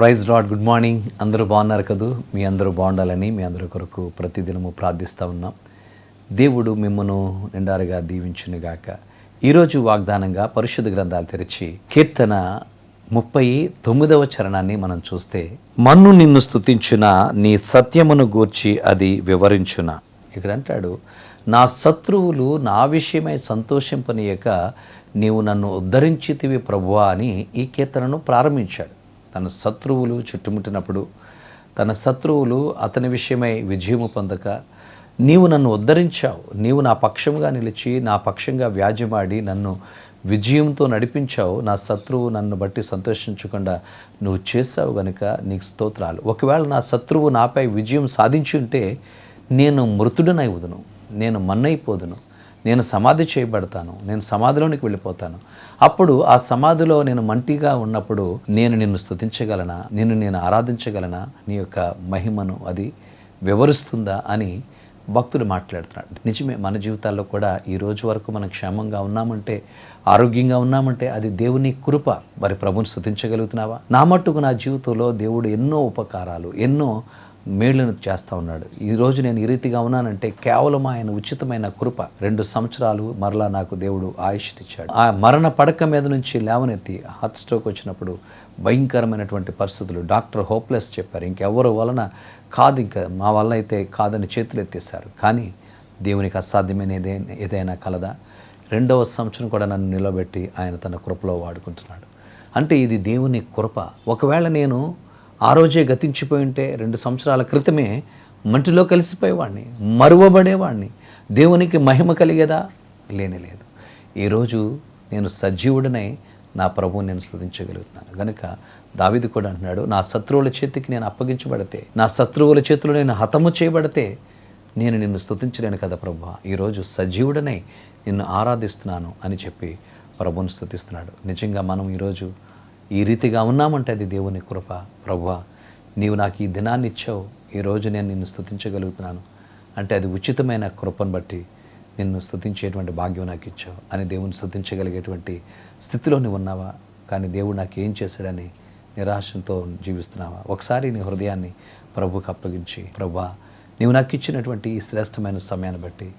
Praise lord good morning. అందరూ బాగున్నారు కదూ? మీ అందరూ బాగుండాలని మీ అందరి కొరకు ప్రతిదినము ప్రార్థిస్తూ ఉన్నాం. దేవుడు మిమ్మను నిండారుగా దీవించునుగాక. ఈరోజు వాగ్దానంగా పరిశుద్ధ గ్రంథాలు తెరిచి కీర్తన ముప్పై తొమ్మిదవ చరణాన్ని మనం చూస్తే మన్ను నిన్ను స్థుతించున నీ సత్యమును గూర్చి అది వివరించున. ఇక్కడ అంటాడు నా శత్రువులు నా విషయమై సంతోషింపనీయక నీవు నన్ను ఉద్ధరించితివి ప్రభువా అని ఈ కీర్తనను ప్రారంభించాడు. తన శత్రువులు చుట్టుముట్టినప్పుడు తన శత్రువులు అతని విషయమై విజయము పొందక నీవు నన్ను ఉద్ధరించావు. నీవు నా పక్షంగా నిలిచి నా పక్షంగా వ్యాజ్యమాడి నన్ను విజయంతో నడిపించావు. నా శత్రువు నన్ను బట్టి సంతోషించకుండా నువ్వు చేసావు గనుక నీకు స్తోత్రాలు. ఒకవేళ నా శత్రువు నాపై విజయం సాధించి ఉంటే నేను మృతుడనైవుదును నేను మన్నైపోదును. నేను సమాధి చేయబడతాను నేను సమాధిలోనికి వెళ్ళిపోతాను. అప్పుడు ఆ సమాధిలో నేను మంటిగా ఉన్నప్పుడు నేను నిన్ను స్థుతించగలనా నిన్ను నేను ఆరాధించగలనా? నీ యొక్క మహిమను అది వివరిస్తుందా అని భక్తుడు మాట్లాడుతున్నాడు నిజమే మన జీవితాల్లో కూడా ఈ రోజు వరకు మనం క్షేమంగా ఉన్నామంటే ఆరోగ్యంగా ఉన్నామంటే అది దేవుని కృప. మరి ప్రభుని స్థుతించగలుగుతున్నావా నా మట్టుకు నా జీవితంలో దేవుడు ఎన్నో ఉపకారాలు ఎన్నో మేళ్ళను చేస్తూ ఉన్నాడు. ఈరోజు నేను ఈ రీతిగా ఉన్నానంటే కేవలం ఆయన ఉచితమైన కృప రెండు సంవత్సరాలు మరలా నాకు దేవుడు ఆయుష్నిచ్చాడు ఆ మరణ పడక మీద నుంచి లేవనెత్తి హార్ట్ స్ట్రోక్ వచ్చినప్పుడు భయంకరమైనటువంటి పరిస్థితులు. డాక్టర్ హోప్లెస్ చెప్పారు ఇంకెవరు వలన కాదు ఇంకా మా వల్ల అయితే కాదని చేతులు ఎత్తేసారు కానీ దేవునికి అసాధ్యమైన ఏదే ఏదైనా కలదా? రెండవ సంవత్సరం కూడా నన్ను నిలబెట్టి ఆయన తన కృపలో వాడుకుంటున్నాడు. అంటే ఇది దేవుని కృప. ఒకవేళ నేను ఆ రోజే గతించిపోయి ఉంటే రెండు సంవత్సరాల క్రితమే మంటిలో కలిసిపోయేవాడిని మరువబడేవాడిని దేవునికి మహిమ కలిగేదా? లేనే లేదు. ఈరోజు నేను సజీవుడనై నా ప్రభువు నేను స్తుతించగలుగుతున్నాను. కనుక దావిది కూడా అంటున్నాడు నా శత్రువుల చేతికి నేను అప్పగించబడితే నా శత్రువుల చేతిలో నేను హతము చేయబడితే నేను నిన్ను స్తుతించలేను కదా ప్రభు ఈరోజు సజీవుడనై నిన్ను ఆరాధిస్తున్నాను అని చెప్పి ప్రభువుని స్థుతిస్తున్నాడు నిజంగా మనం ఈరోజు ఈ రీతిగా ఉన్నామంటే అది దేవుని కృప. ప్రభువ నీవు నాకు ఈ దినాన్ని ఇచ్చావు. ఈరోజు నేను నిన్ను స్థుతించగలుగుతున్నాను. అంటే అది ఉచితమైన కృపను బట్టి నిన్ను స్థుతించేటువంటి భాగ్యం నాకు ఇచ్చావు. అని దేవుని స్థుతించగలిగేటువంటి స్థితిలో నువ్వు ఉన్నావా? కానీ దేవుడు నాకు ఏం చేశాడని నిరాశతో జీవిస్తున్నావా? ఒకసారి నీ హృదయాన్ని ప్రభుకు అప్పగించి ప్రభా నీవు నాకు ఇచ్చినటువంటి ఈ శ్రేష్టమైన సమయాన్ని బట్టి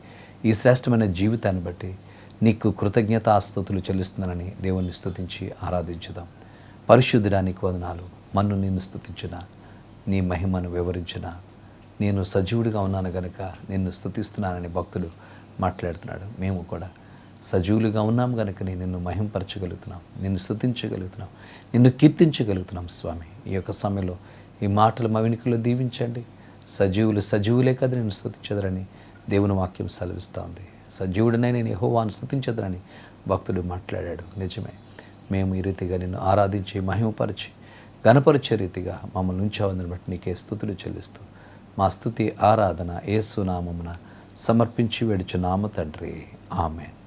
ఈ శ్రేష్టమైన జీవితాన్ని బట్టి నీకు కృతజ్ఞతాస్తుతులు చెల్లిస్తున్నానని దేవుణ్ణి స్థుతించి ఆరాధించుదాం. పరిశుద్ధుడానికి వదనాలు. మన్ను నిన్ను స్థుతించిన. నీ మహిమను వివరించిన. నేను సజీవుడిగా ఉన్నాను గనుక నిన్ను స్థుతిస్తున్నానని భక్తుడు మాట్లాడుతున్నాడు. మేము కూడా సజీవులుగా ఉన్నాం కనుక నిన్ను మహింపరచగలుగుతున్నాం. నిన్ను స్థుతించగలుగుతున్నాం. నిన్ను కీర్తించగలుగుతున్నాం స్వామి. ఈ యొక్క సమయంలో ఈ మాటలు మవినికలో దీవించండి. సజీవులు సజీవులే కదా నేను స్థుతించదరని దేవుని వాక్యం సెలవిస్తూ ఉంది. సజీవుడినై నేను యహోవాను స్థుతించదరని భక్తుడు మాట్లాడాడు. నిజమే. మేము ఈ రీతిగా నిన్ను ఆరాధించి మహిమపరిచి గణపరిచే రీతిగా మమ్మల్ని ఉంచావని బట్టి నీకే స్థుతులు చెల్లిస్తూ మా స్థుతి ఆరాధన ఏసునామమున సమర్పించి వేడుచు నామ తండ్రి. ఆమెన్.